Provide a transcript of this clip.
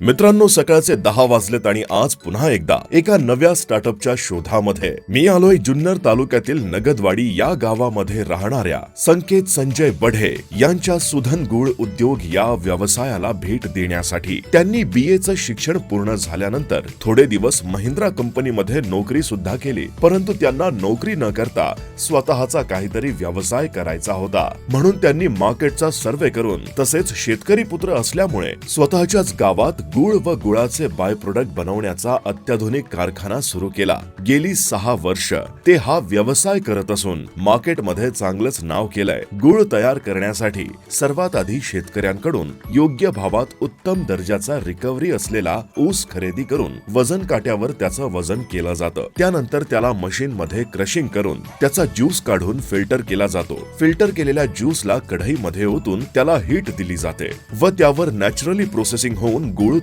मित्रांनो सकाळचे दहा वाजलेत आणि आज पुन्हा एकदा एका नव्या स्टार्टअपच्या शोधामध्ये मी आलोय जुन्नर तालुक्यातील नगदवाडी या गावामध्ये राहणाऱ्या संकेत संजय बढे यांच्या सुधन गुळ उद्योग या व्यवसायाला भेट देण्यासाठी. त्यांनी बी चं शिक्षण पूर्ण झाल्यानंतर थोडे दिवस महिंद्रा कंपनीमध्ये नोकरी सुद्धा केली परंतु त्यांना नोकरी न करता स्वतःचा काहीतरी व्यवसाय करायचा होता. म्हणून त्यांनी मार्केटचा सर्वे करून तसेच शेतकरी पुत्र असल्यामुळे स्वतःच्याच गावात गुळ व गुळाचे बाय प्रोडक्ट बनवण्याचा अत्याधुनिक कारखाना सुरू केला. गेली सहा वर्ष ते हा व्यवसाय करत असून मार्केटमध्ये चांगलंच नाव केलंय. गुळ तयार करण्यासाठी सर्वात आधी शेतकऱ्यांकडून योग्य भावात उत्तम दर्जाचा रिकव्हरी असलेला ऊस खरेदी करून वजन काट्यावर त्याचं वजन केलं जातं. त्यानंतर त्याला मशीन मध्ये क्रशिंग करून त्याचा ज्यूस काढून फिल्टर केला जातो. फिल्टर केलेल्या ज्यूसला कढईमध्ये ओतून त्याला हीट दिली जाते व त्यावर नॅचरली प्रोसेसिंग होऊन गुळ